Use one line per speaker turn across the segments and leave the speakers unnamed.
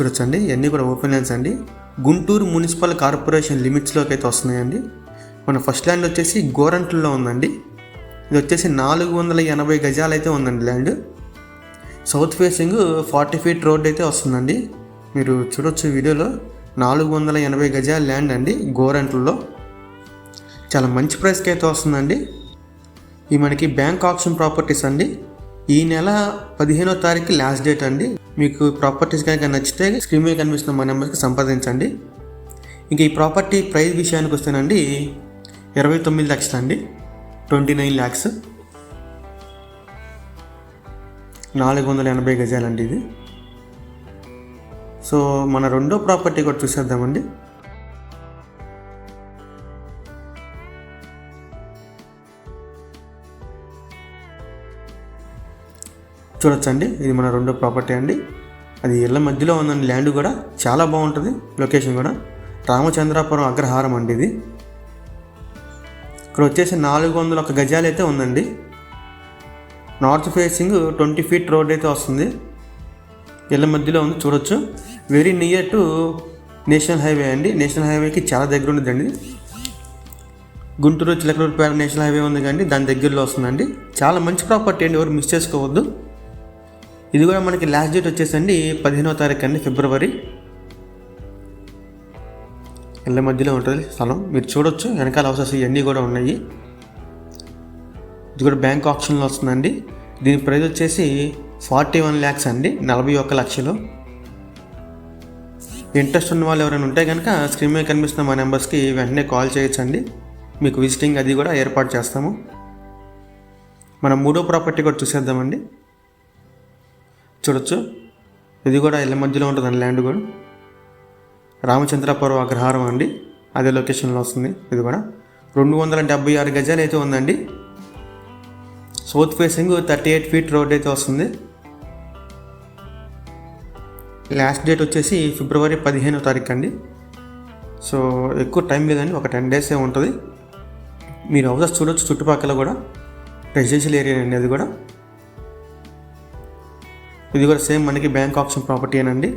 చూడొచ్చండి. ఇవన్నీ కూడా ఓపెన్ ల్యాండ్స్ అండి. గుంటూరు మున్సిపల్ కార్పొరేషన్ లిమిట్స్లోకి అయితే వస్తున్నాయండి. మన ఫస్ట్ ల్యాండ్ వచ్చేసి గోరంట్లలో ఉందండి. ఇది వచ్చేసి నాలుగు వందల ఎనభై గజాలు అయితే ఉందండి land. South facing forty feet road అయితే వస్తుందండి. మీరు చూడొచ్చు వీడియోలో. నాలుగు వందల ఎనభై గజాల ల్యాండ్ అండి గోరంట్లలో. చాలా మంచి ప్రైస్కి అయితే వస్తుందండి. ఈ మనకి బ్యాంక్ ఆప్షన్ ప్రాపర్టీస్ అండి. ఈ నెల పదిహేనో తారీఖు లాస్ట్ డేట్ అండి. మీకు ప్రాపర్టీస్ కనుక నచ్చితే స్క్రీన్ మీద కనిపిస్తున్న మా నెంబర్కి సంప్రదించండి. ఇంకా ఈ ప్రాపర్టీ ప్రైస్ విషయానికి వస్తేనండి ఇరవై తొమ్మిది లక్షలు అండి. ట్వంటీ నైన్ ల్యాక్స్ నాలుగు వందల ఎనభై గజాలండి ఇది. సో మన రెండో ప్రాపర్టీ కూడా చూసేద్దామండి. చూడొచ్చండి. ఇది మన రెండో ప్రాపర్టీ అండి. అది ఇళ్ళ మధ్యలో ఉందండి. ల్యాండ్ కూడా చాలా బాగుంటుంది. లొకేషన్ కూడా. రామచంద్రాపురం అగ్రహారం అండి ఇది. ఇక్కడ వచ్చేసి నాలుగు వందల ఒక గజాలు అయితే ఉందండి. North facing twenty feet road అయితే వస్తుంది. ఇళ్ళ మధ్యలో ఉంది. చూడొచ్చు. Very near to national highway అండి. నేషనల్ హైవేకి చాలా దగ్గర ఉండదండి గుంటూరు చిలకలూరుపేట నేషనల్ హైవే ఉంది కానీ దాని దగ్గరలో వస్తుందండి. చాలా మంచి ప్రాపర్టీ అండి. ఎవరు మిస్ చేసుకోవద్దు. ఇది కూడా మనకి లాస్ట్ డేట్ వచ్చేసండి పదిహేనో తారీఖు అండి ఫిబ్రవరి ఇళ్ళ మధ్యలో ఉంటుంది స్థలం. మీరు చూడొచ్చు వెనకాల హౌసెస్ ఇవన్నీ కూడా ఉన్నాయి. ఇది కూడా బ్యాంక్ ఆప్షన్లో వస్తుందండి. దీని ప్రైస్ వచ్చేసి ఫార్టీ వన్ ల్యాక్స్ అండి నలభై ఒక్క లక్షలు. ఇంట్రెస్ట్ ఉన్న వాళ్ళు ఎవరైనా ఉంటే కనుక స్క్రీన్ మీద కనిపిస్తున్న మా నెంబర్స్కి వెంటనే కాల్ చేయొచ్చండి. మీకు విజిటింగ్ అది కూడా ఏర్పాటు చేస్తాము. మనం మూడో ప్రాపర్టీ కూడా చూసేద్దామండి. చూడొచ్చు. ఇది కూడా ఇళ్ళ మధ్యలో ఉంటుంది ల్యాండ్ కూడా. రామచంద్రపురం అగ్రహారం అండి. అదే లొకేషన్లో వస్తుంది ఇది కూడా. రెండు వందల డెబ్బై ఆరు గజాలు అయితే ఉందండి. South facing thirty eight feet road అయితే వస్తుంది. లాస్ట్ డేట్ వచ్చేసి ఫిబ్రవరి పదిహేనో తారీఖు అండి. సో ఎక్కువ టైం లేదండి. ఒక టెన్ డేసే ఉంటుంది. మీరు హౌసెస్ చూడొచ్చు చుట్టుపక్కల కూడా. రెసిడెన్షియల్ ఏరియా అండి అది కూడా. ఇది కూడా సేమ్ మనకి బ్యాంక్ ఆప్షన్ ప్రాపర్టీ అండి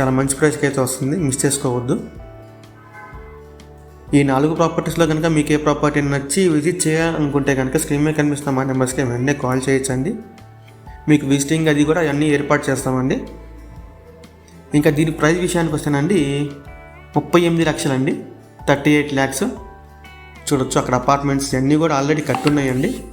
చాలా మంచి ప్రైస్కి అయితే వస్తుంది. మిస్ చేసుకోవద్దు. ఈ నాలుగు ప్రాపర్టీస్లో కనుక మీకు ఏ ప్రాపర్టీ నచ్చి విజిట్ చేయాలనుకుంటే కనుక స్క్రీన్ మీద కనిపిస్తున్న మా నెంబర్స్కి వెంటనే కాల్ చేయొచ్చండి. మీకు విజిటింగ్ అది కూడా అన్నీ ఏర్పాటు చేస్తామండి. ఇంకా దీని ప్రైస్ విషయానికి వస్తేనండి ముప్పై ఎనిమిది లక్షలండి. Thirty eight lakhs. చూడొచ్చు అక్కడ అపార్ట్మెంట్స్ అన్నీ కూడా ఆల్రెడీ కట్టున్నాయండి.